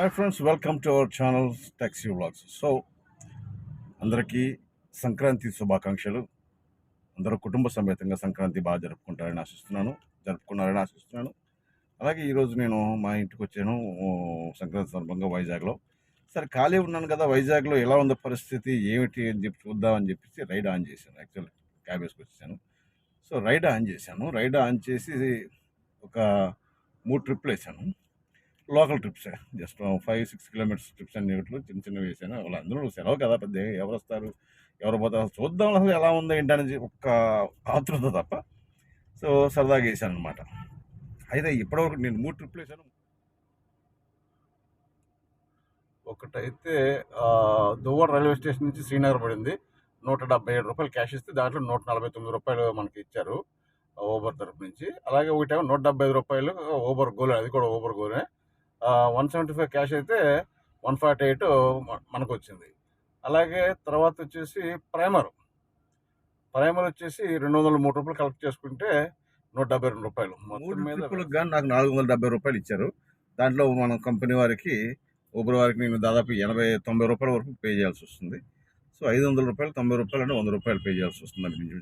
Hi friends welcome to our channel taxi vlogs so అందరికీ సంక్రాంతి శుభాకాంక్షలు. అందరూ కుటుంబ సమేతంగా సంక్రాంతి బాగా జరుపుకుంటారని ఆశిస్తున్నాను జరుపుకున్నారని ఆశిస్తున్నాను. అలాగే ఈరోజు నేను మా ఇంటికి వచ్చాను సంక్రాంతి సందర్భంగా వైజాగ్లో. సరే ఖాళీ ఉన్నాను కదా వైజాగ్లో ఎలా ఉంది పరిస్థితి ఏమిటి అని చెప్పి చూద్దామని చెప్పేసి రైడ్ ఆన్ చేశాను. యాక్చువల్ క్యాబ్ వచ్చేసాను. సో రైడ్ ఆన్ చేశాను. రైడ్ ఆన్ చేసి ఒక మూడు ట్రిప్లు వేసాను. Local ట్రిప్సే. Just five six kilometres trips అన్నిట్లో చిన్న చిన్నవి వేసాను వాళ్ళు అందరూ సెలవు కదా పెద్ద ఎవరు వస్తారు? ఎవరు పోతారు? చూద్దాం అసలు ఎలా ఉందో ఏంటనేది ఒక్క ఆతృత తప్ప. సో సరదాగా వేసాను అనమాట అయితే ఇప్పటివరకు నేను మూడు ట్రిప్లు వేసాను ఒకటైతే దువ్వాడ రైల్వే స్టేషన్ నుంచి శ్రీనగర్ పడింది. నూట డెబ్బై ఏడు రూపాయలు క్యాష్ ఇస్తే దాంట్లో నూట నలభై తొమ్మిది రూపాయలు మనకి ఇచ్చారు ఓబర్ తరపు నుంచి. అలాగే ఒకటేమో నూట డెబ్బై ఐదు రూపాయలు ఓబర్ గోల్ అది కూడా ఓబర్ గోలే వన్ సెవెంటీ ఫైవ్ క్యాష్ అయితే వన్ ఫార్టీ ఎయిట్ మనకు వచ్చింది అలాగే తర్వాత వచ్చేసి ప్రైమర్. ప్రైమర్ వచ్చేసి రెండు వందల మూడు రూపాయలు కలెక్ట్ చేసుకుంటే నూట డెబ్బై రెండు రూపాయలు. మొత్తం మీద కానీ నాకు నాలుగు వందల డెబ్బై రూపాయలు ఇచ్చారు. దాంట్లో మన కంపెనీ వారికి ఊబర్ వారికి నేను దాదాపు ఎనభై తొంభై రూపాయల వరకు పే చేయాల్సి వస్తుంది. సో ఐదు వందల రూపాయలు తొంభై రూపాయలు అంటే వంద రూపాయలు పే చేయాల్సి వస్తుంది